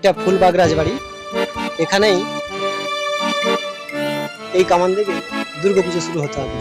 এটা ফুলবাগ রাজবাড়ি। এখানেই এই কামান থেকে দুর্গাপুজো শুরু হতে হবে।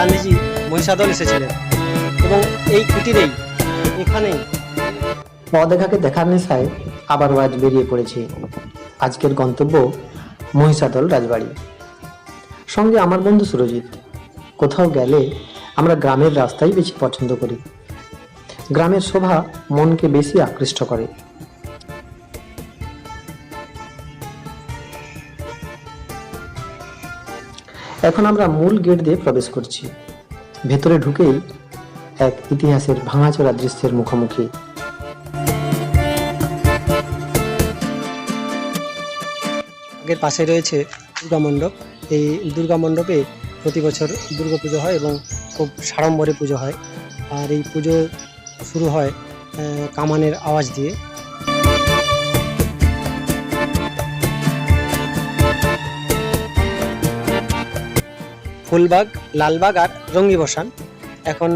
গান্ধীজি মহিষাদল এসেছিলেন। এবং এই কুটিরেই, এখানেই অদেখাকে দেখার নেশায় আবারও আজ বেরিয়ে পড়েছি আজকের গন্তব্য মহিষাদল রাজবাড়ি। সঙ্গে আমার বন্ধু সুরজিৎ, কোথাও গেলে আমরা গ্রামের রাস্তাই বেশি পছন্দ করি। গ্রামের শোভা মনকে বেশি আকৃষ্ট করে। এখন আমরা মূল গেট দিয়ে প্রবেশ করছি। ভেতরে ঢুকেই এক ইতিহাসের ভাঙাচোরা দৃশ্যের মুখোমুখি। আগের পাশে রয়েছে দুর্গা মণ্ডপ। এই দুর্গা মণ্ডপে প্রতি বছর দুর্গা পুজো হয় এবং খুব সাড়ম্বরে পুজো হয়। আর এই পুজো শুরু হয় কামানের আওয়াজ দিয়ে। ফুলবাগ, লালবাগ আর রঙ্গি বসান এখন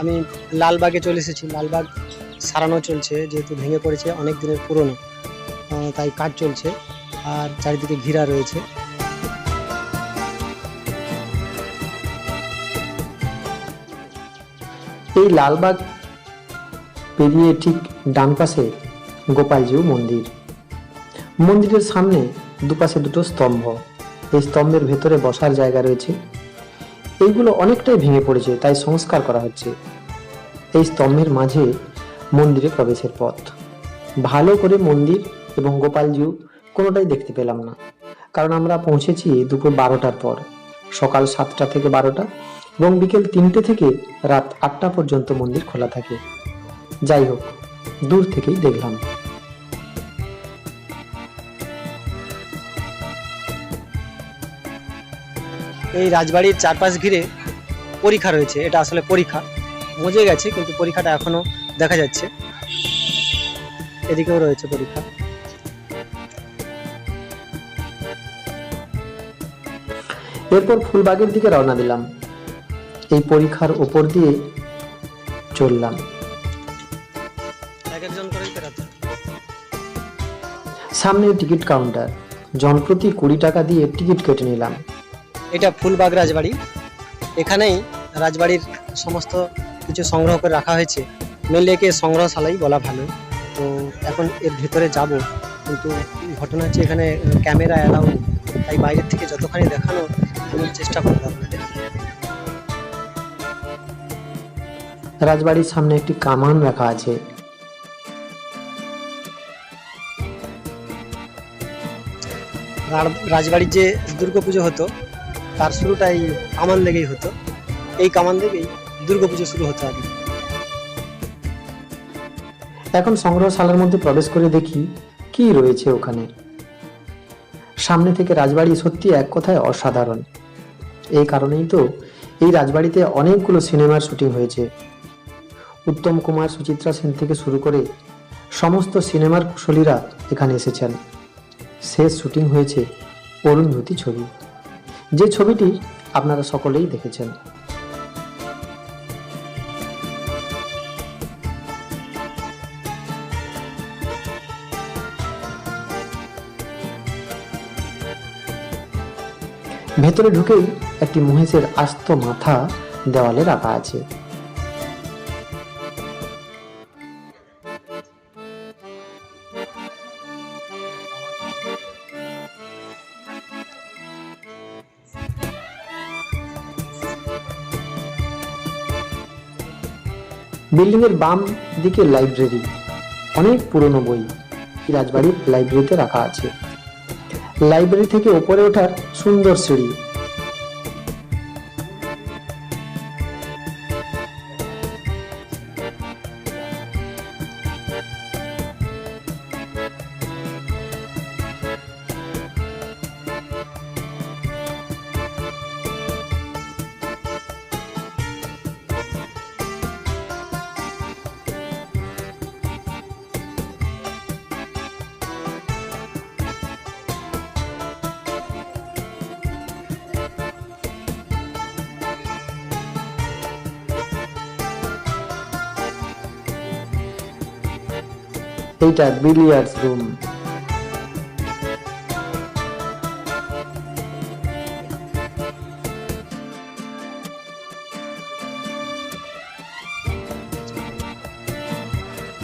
আমি লালবাগে চলে এসেছি। লালবাগ সারানো চলছে, যেহেতু ভেঙে পড়েছে, অনেক দিনের পুরনো। তাই কাজ চলছে, আর চারিদিকে ঘিরা রয়েছে। এই লালবাগ পেরিয়ে ঠিক ডান পাশে গোপালজিউ মন্দির। মন্দিরের সামনে দুপাশে দুটো স্তম্ভ। এই স্তম্ভের ভেতরে বসার জায়গা রয়েছে এইগুলো অনেকটাই ভেঙে পড়েছে, তাই সংস্কার করা হচ্ছে। এই স্তম্ভের মাঝে মন্দিরে প্রবেশের পথ। ভালো করে মন্দির এবং গোপালজিউ কোনোটাই দেখতে পেলাম না। কারণ আমরা পৌঁছেছি দুপুর বারোটার পর, সকাল সাতটা থেকে বারোটা এবং বিকেল তিনটে থেকে রাত আটটা পর্যন্ত মন্দির খোলা থাকে। যাই হোক, দূর থেকেই দেখলাম। এই রাজবাড়ির চারপাশ ঘিরে পরীক্ষা রয়েছে। এটা আসলে পরীক্ষা। মজে গেছে কিন্তু পরীক্ষাটা এখনও দেখা যাচ্ছে। এদিকেও রয়েছে পরীক্ষা। এরপর ফুলবাগের দিকে রওনা দিলাম। এই পরীক্ষার ওপর দিয়ে চললাম। সামনে টিকিট কাউন্টার। জনপ্রতি কুড়ি টাকা দিয়ে টিকিট কেটে নিলাম। এটা ফুলবাগ রাজবাড়ি। এখানেই রাজবাড়ির সমস্ত কিছু সংগ্রহ করে রাখা হয়েছে। মেনলি একে সংগ্রহশালাই বলা ভালো। তো এখন এর ভেতরে যাব। কিন্তু ঘটনা হচ্ছে এখানে ক্যামেরা অ্যালাউ তাই বাইরের থেকে যতখানি দেখানো আমি চেষ্টা করব আপনাদের। রাজবাড়ির সামনে একটি কামান রাখা আছে। রাজবাড়ির যে দুর্গাপুজো হতো তার শুরুটা এই কামান থেকেই হতো। এই কামান থেকেই দুর্গাপুজো শুরু হতো আগে। এখন সংগ্রহশালার মধ্যে প্রবেশ করে দেখি কি রয়েছে ওখানে। সামনে থেকে রাজবাড়ি সত্যি এক কথায় অসাধারণ। এই কারণেই তো এই রাজবাড়িতে অনেকগুলো সিনেমার শুটিং হয়েছে। উত্তম কুমার, সুচিত্রা সেন থেকে শুরু করে সমস্ত সিনেমার কুশলীরা এখানে এসেছেন। শেষ শুটিং হয়েছে অরুন্ধতী ছবি। যে ছবিটি আপনারা সকলেই দেখেছেন। ভেতরে ঢুকেই একটি মহিষের আস্ত মাথা দেওয়ালে রাখা আছে। বিল্ডিং এর বাম দিকে লাইব্রেরি, অনেক পুরনো বই রাজবাড়ির লাইব্রেরিতে রাখা আছে। লাইব্রেরি থেকে ওপরে ওঠার সুন্দর সিঁড়ি এইটা বিলিয়ার্ডস রুম।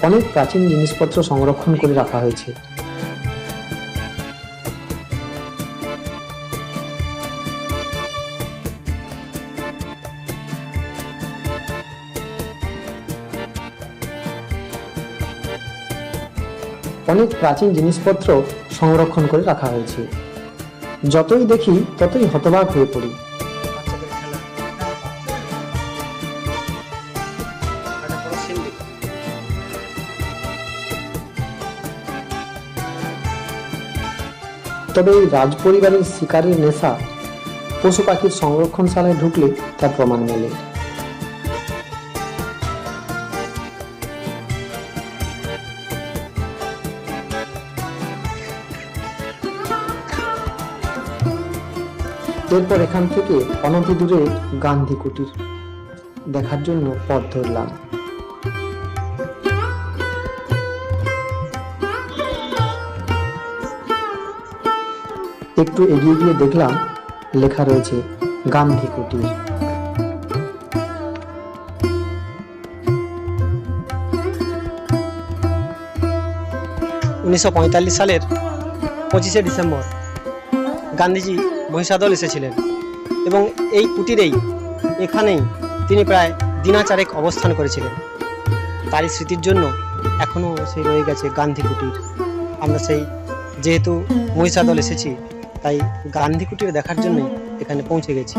অনেক প্রাচীন জিনিসপত্র সংরক্ষণ করে রাখা হয়েছে। অনেক প্রাচীন জিনিসপত্র সংরক্ষণ করে রাখা হয়েছে। যতই দেখি, ততই হতবাক হয়ে পড়ি। তবে এই রাজপরিবারের শিকারের নেশা পশু পাখির সংরক্ষণশালায় ঢুকলে তার প্রমাণ মেলে। এরপর এখান থেকে অনতি দূরে গান্ধী কুটির দেখার জন্য পথ ধরলাম। একটু এগিয়ে গিয়ে দেখলাম লেখা রয়েছে গান্ধী কুটির। উনিশশো পঁয়তাল্লিশ সালের পঁচিশে ডিসেম্বর গান্ধীজি মহিষাদল এসেছিলেন। এবং এই কুটিরেই, এখানেই তিনি প্রায় দিনাচারেক অবস্থান করেছিলেন। তারই স্মৃতির জন্য এখনও সেই রয়ে গেছে গান্ধী কুটির। আমরা সেই যেহেতু মহিষাদল এসেছি, তাই গান্ধী কুটির দেখার জন্যই এখানে পৌঁছে গেছি।